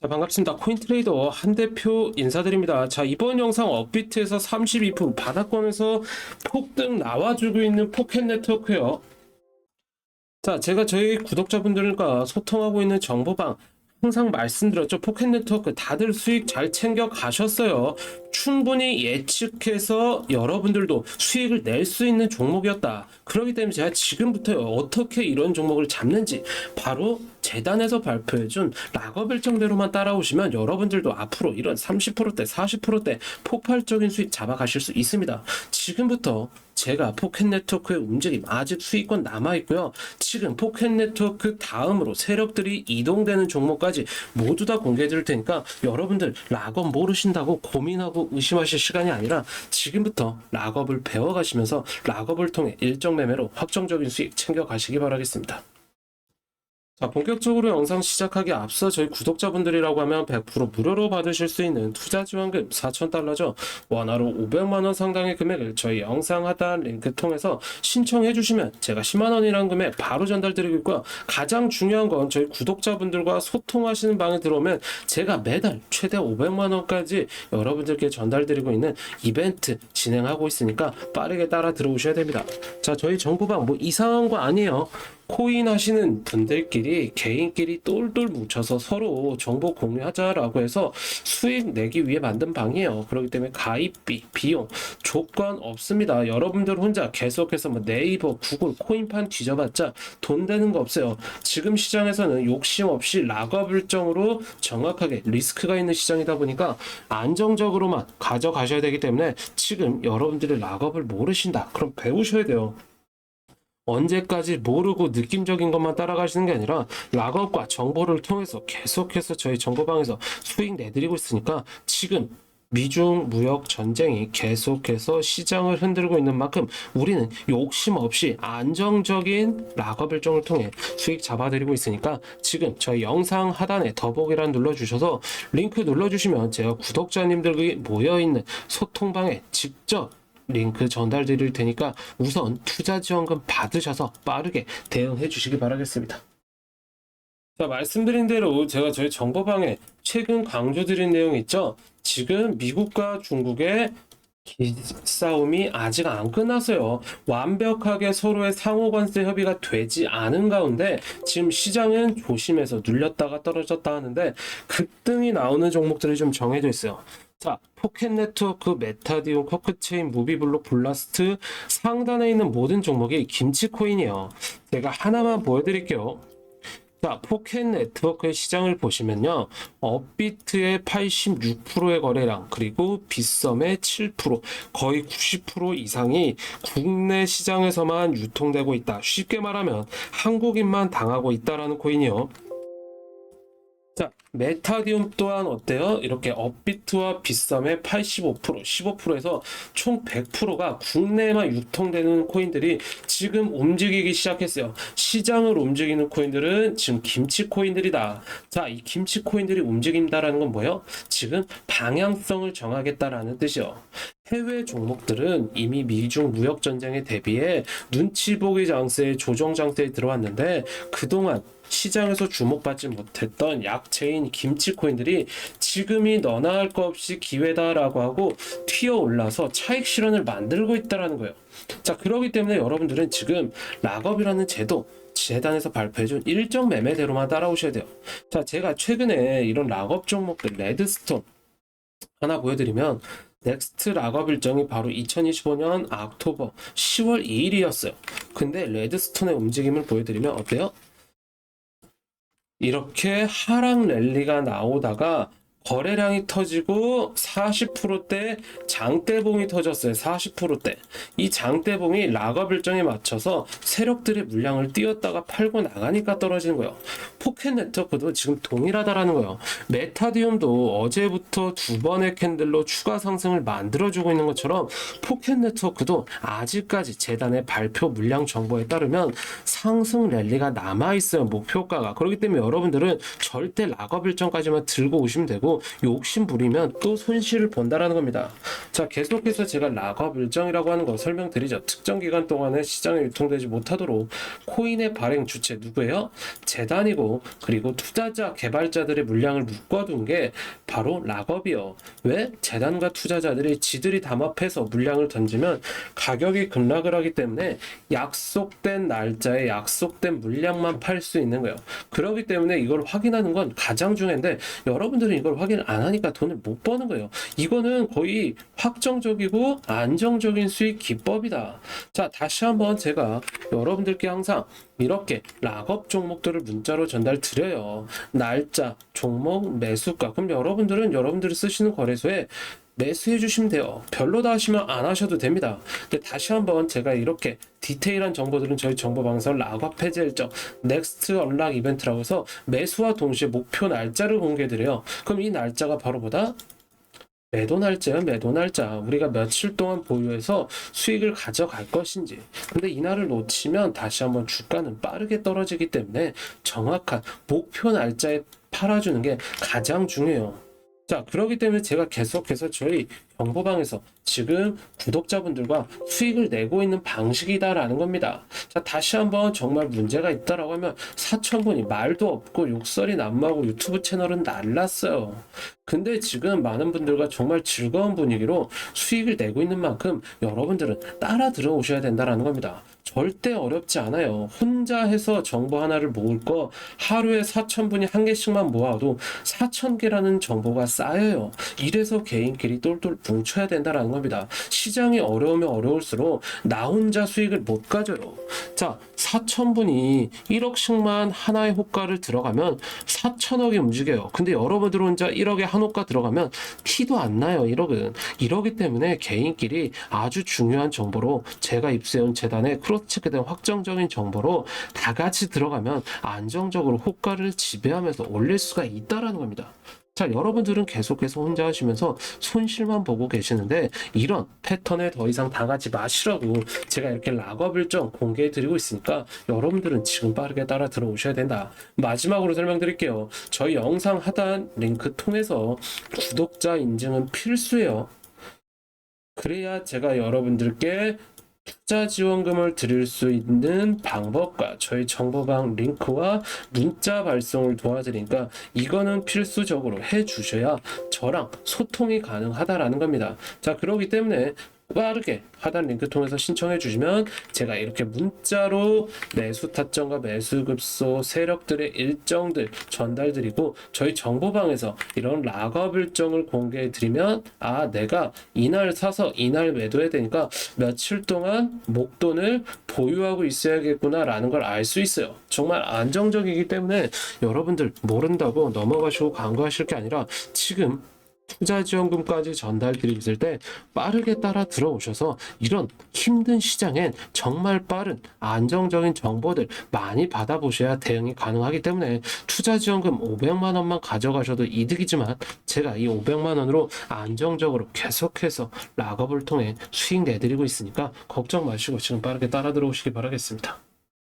자, 반갑습니다. 코인 트레이더 한 대표 인사드립니다. 자, 이번 영상 업비트에서 32% 바닥권에서 폭등 나와주고 있는 포켓 네트워크요. 자, 제가 저희 구독자분들과 소통하고 있는 정보방 항상 말씀드렸죠. 포켓 네트워크 다들 수익 잘 챙겨 가셨어요. 충분히 예측해서 여러분들도 수익을 낼 수 있는 종목이었다. 그렇기 때문에 제가 지금부터 어떻게 이런 종목을 잡는지 바로 재단에서 발표해준 락업 일정대로만 따라오시면 여러분들도 앞으로 이런 30%대, 40%대 폭발적인 수익 잡아가실 수 있습니다. 지금부터 제가 포켓 네트워크의 움직임 아직 수익권 남아 있고요. 지금 포켓 네트워크 다음으로 세력들이 이동되는 종목까지 모두 다 공개해 드릴 테니까 여러분들 락업 모르신다고 고민하고 의심하실 시간이 아니라 지금부터 락업을 배워 가시면서 락업을 통해 일정 매매로 확정적인 수익 챙겨 가시기 바라겠습니다. 자, 본격적으로 영상 시작하기 앞서 저희 구독자분들이라고 하면 100% 무료로 받으실 수 있는 투자 지원금 4,000달러죠. 원화로 500만원 상당의 금액을 저희 영상 하단 링크 통해서 신청해 주시면 제가 10만원이라는 금액 바로 전달 드리고 있고요. 가장 중요한 건 저희 구독자분들과 소통하시는 방에 들어오면 제가 매달 최대 500만원까지 여러분들께 전달 드리고 있는 이벤트 진행하고 있으니까 빠르게 따라 들어오셔야 됩니다. 자, 저희 정보방 뭐 이상한 거 아니에요. 코인 하시는 분들끼리 개인끼리 똘똘 뭉쳐서 서로 정보 공유하자라고 해서 수익 내기 위해 만든 방이에요. 그렇기 때문에 가입비, 비용, 조건 없습니다. 여러분들 혼자 계속해서 뭐 네이버, 구글, 코인판 뒤져봤자 돈 되는 거 없어요. 지금 시장에서는 욕심 없이 락업 일정으로 정확하게 리스크가 있는 시장이다 보니까 안정적으로만 가져가셔야 되기 때문에 지금 여러분들이 락업을 모르신다. 그럼 배우셔야 돼요. 언제까지 모르고 느낌적인 것만 따라가시는 게 아니라 락업과 정보를 통해서 계속해서 저희 정보방에서 수익 내드리고 있으니까 지금 미중 무역 전쟁이 계속해서 시장을 흔들고 있는 만큼 우리는 욕심 없이 안정적인 락업 일정을 통해 수익 잡아드리고 있으니까 지금 저희 영상 하단에 더보기란 눌러주셔서 링크 눌러주시면 제가 구독자님들이 모여있는 소통방에 직접 링크 전달 드릴 테니까 우선 투자 지원금 받으셔서 빠르게 대응해 주시기 바라겠습니다. 자, 말씀드린 대로 제가 저희 정보방에 최근 강조드린 내용 있죠? 지금 미국과 중국의 기싸움이 아직 안 끝났어요. 완벽하게 서로의 상호 관세 협의가 되지 않은 가운데 지금 시장은 조심해서 눌렸다가 떨어졌다 하는데 급등이 나오는 종목들이 좀 정해져 있어요. 자, 포켓 네트워크, 메타디오, 커크체인, 무비블록, 블라스트 상단에 있는 모든 종목이 김치 코인이에요. 제가 하나만 보여드릴게요. 자, 포켓 네트워크의 시장을 보시면요. 업비트의 86%의 거래량, 그리고 빗썸의 7%, 거의 90% 이상이 국내 시장에서만 유통되고 있다. 쉽게 말하면 한국인만 당하고 있다라는 코인이요. 자, 메타디움 또한 어때요? 이렇게 업비트와 빗썸의 85%, 15%에서 총 100%가 국내에만 유통되는 코인들이 지금 움직이기 시작했어요. 시장을 움직이는 코인들은 지금 김치 코인들이다. 자, 이 김치 코인들이 움직인다라는 건 뭐예요? 지금 방향성을 정하겠다라는 뜻이요. 해외 종목들은 이미 미중 무역 전쟁에 대비해 눈치 보기 장세에 조정 장세에 들어왔는데 그동안 시장에서 주목받지 못했던 약체인 김치 코인들이 지금이 너나 할거 없이 기회다라고 하고 튀어 올라서 차익 실현을 만들고 있다라는 거예요. 자, 그러기 때문에 여러분들은 지금 락업이라는 제도 재단에서 발표해준 일정 매매대로만 따라오셔야 돼요. 자, 제가 최근에 이런 락업 종목들 레드스톤 하나 보여드리면 넥스트 락업 일정이 바로 2025년 악토버 10월 2일이었어요. 근데 레드스톤의 움직임을 보여드리면 어때요? 이렇게 하락 랠리가 나오다가 거래량이 터지고 40%대 장대봉이 터졌어요. 40%대. 이 장대봉이 락업 일정에 맞춰서 세력들의 물량을 띄웠다가 팔고 나가니까 떨어지는 거예요. 포켓 네트워크도 지금 동일하다라는 거예요. 메타디움도 어제부터 두 번의 캔들로 추가 상승을 만들어주고 있는 것처럼 포켓 네트워크도 아직까지 재단의 발표 물량 정보에 따르면 상승 랠리가 남아있어요. 목표가가. 그렇기 때문에 여러분들은 절대 락업 일정까지만 들고 오시면 되고 욕심 부리면 또 손실을 본다라는 겁니다. 자, 계속해서 제가 락업 일정이라고 하는 거 설명드리죠. 특정 기간 동안에 시장에 유통되지 못하도록 코인의 발행 주체 누구예요? 재단이고 그리고 투자자 개발자들의 물량을 묶어둔 게 바로 락업이요. 왜? 재단과 투자자들이 지들이 담합해서 물량을 던지면 가격이 급락을 하기 때문에 약속된 날짜에 약속된 물량만 팔 수 있는 거예요. 그렇기 때문에 이걸 확인하는 건 가장 중요한데 여러분들은 이걸 확인을 안 하니까 돈을 못 버는 거예요. 이거는 거의 확정적이고 안정적인 수익 기법이다. 자, 다시 한번 제가 여러분들께 항상 이렇게 락업 종목들을 문자로 전달 드려요. 날짜, 종목, 매수가. 그럼 여러분들은 여러분들이 쓰시는 거래소에 매수해 주시면 돼요. 별로다 하시면 안 하셔도 됩니다. 근데 다시 한번 제가 이렇게 디테일한 정보들은 저희 정보 방송 락업 해제 일정 넥스트 언락 이벤트라고 해서 매수와 동시에 목표 날짜를 공개해 드려요. 그럼 이 날짜가 바로 보다 매도 날짜야 매도 날짜 우리가 며칠 동안 보유해서 수익을 가져갈 것인지 근데 이날을 놓치면 다시 한번 주가는 빠르게 떨어지기 때문에 정확한 목표 날짜에 팔아주는 게 가장 중요해요 자 그렇기 때문에 제가 계속해서 저희 정보방에서 지금 구독자분들과 수익을 내고 있는 방식이다라는 겁니다. 자, 다시 한번 정말 문제가 있다라고 하면 4천분이 말도 없고 욕설이 난무하고 유튜브 채널은 날랐어요. 근데 지금 많은 분들과 정말 즐거운 분위기로 수익을 내고 있는 만큼 여러분들은 따라 들어오셔야 된다라는 겁니다. 절대 어렵지 않아요. 혼자 해서 정보 하나를 모을 거 하루에 4천분이 한 개씩만 모아도 4천 개라는 정보가 쌓여요. 이래서 개인끼리 똘똘 뭉쳐야 된다라는 겁니다. 시장이 어려우면 어려울수록 나 혼자 수익을 못 가져요. 자, 4천분이 1억씩만 하나의 호가를 들어가면 4천억이 움직여요. 근데 여러분들 혼자 1억에 한 호가 들어가면 티도 안 나요. 1억은. 이러기 때문에 개인끼리 아주 중요한 정보로 제가 입수해온 재단의 크로스체크된 확정적인 정보로 다 같이 들어가면 안정적으로 호가를 지배하면서 올릴 수가 있다라는 겁니다. 자, 여러분들은 계속해서 혼자 하시면서 손실만 보고 계시는데 이런 패턴에 더 이상 당하지 마시라고 제가 이렇게 락업 일정 공개해 드리고 있으니까 여러분들은 지금 빠르게 따라 들어오셔야 된다. 마지막으로 설명드릴게요. 저희 영상 하단 링크 통해서 구독자 인증은 필수예요. 그래야 제가 여러분들께 투자 지원금을 드릴 수 있는 방법과 저희 정보방 링크와 문자 발송을 도와드리니까 이거는 필수적으로 해 주셔야 저랑 소통이 가능하다라는 겁니다. 자, 그러기 때문에 빠르게 하단 링크 통해서 신청해 주시면 제가 이렇게 문자로 매수 타점과 매수 급소 세력들의 일정들 전달 드리고 저희 정보방에서 이런 락업 일정을 공개해 드리면 아 내가 이날 사서 이날 매도해야 되니까 며칠 동안 목돈을 보유하고 있어야겠구나 라는 걸 알 수 있어요. 정말 안정적이기 때문에 여러분들 모른다고 넘어가시고 광고하실 게 아니라 지금 투자 지원금까지 전달 드리고 있을 때 빠르게 따라 들어오셔서 이런 힘든 시장엔 정말 빠른 안정적인 정보들 많이 받아보셔야 대응이 가능하기 때문에 투자 지원금 500만 원만 가져가셔도 이득이지만 제가 이 500만 원으로 안정적으로 계속해서 락업을 통해 수익 내드리고 있으니까 걱정 마시고 지금 빠르게 따라 들어오시기 바라겠습니다.